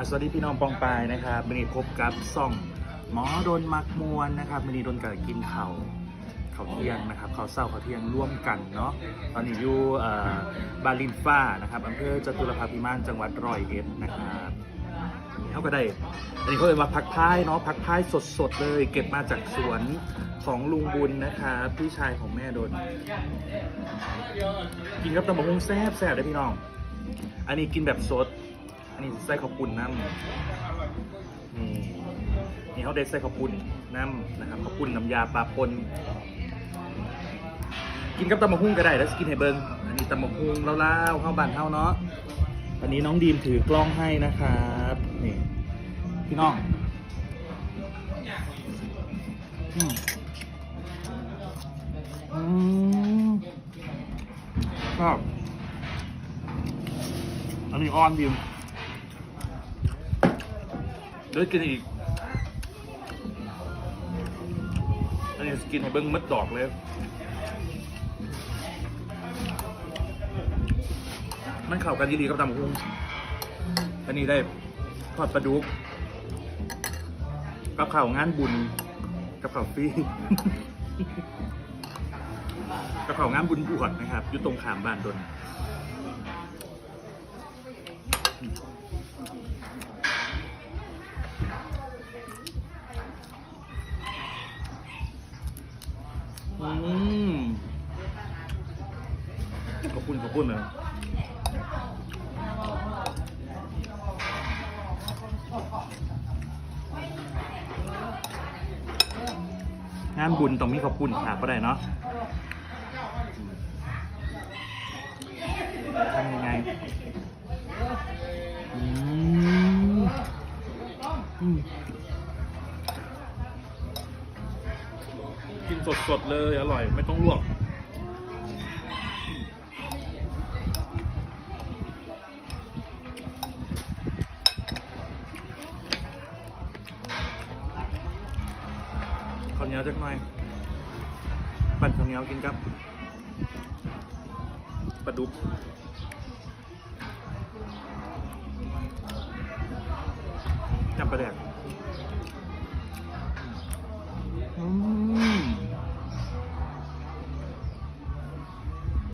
อะสวัสดีพี่น้องปองปายนะครับวันนี้พบกับซ่องหมอโดนมักมวนนะครับวันนี้โดนกับกินเขาเขาวเที่ยงนะครับเขาวเศร้าเขาวเที่ยงร่วมกันเนาะตอนนี้อยู่เอ่อบาลินฟ้านะครับอำเภอจตุรพักษ์พิมานจังหวัดร้อยเอ็ดนะครับเขาก็ได้อันนี้เขาเลยกว่าผักพายเนาะผักพายสดๆเลย เก็บมาจากสวนของลุงบุญนะครับพี่ชายของแม่โดน กินกับตำบักหุ่งแซ่บแซ่บเลยพี่น้อง อันนี้กินแบบสด นนี้ใส่ข้าวปุ้นน้ำนี่นี่เขาได้ใส่ข้าวปุ้นน้ำนะครับข้าวปุ้นน้ำยาปลาปนกินกับตำบักหุ่งก็ได้แล้วกินให้เบิงอันนี้ตำบักหุ่งเล่าวๆเข้าบ้านเข้าเนาะอันนี้น้องดีมถือกล้องให้นะครับนี่พี่น้องอืมชอบอันนี้อ้อนดิม เดี๋ยวกินอีก อันนี้กินให้เบิ้งมัดดอกเลย มันเข้ากันดีๆกับตำบักหุ่งอันนี้ได้ทอดปลาดุกกับข่าวงานบุญกับข่าวฟรีกับข่าวงานบุญบวชนะครับอยู่ตรงขามบ้านดน อืมขอบคุณขอบคุณนะงานบุญต้องมีขอบคุณขาก็ได้เนาะทำยังไงอืม กินสดๆเลย อร่อย ไม่ต้องลวกข้าวเหนียวจักหน่อยปั่นข้าวเหนียวกินกับปลาดุกจับปลาแดกอืม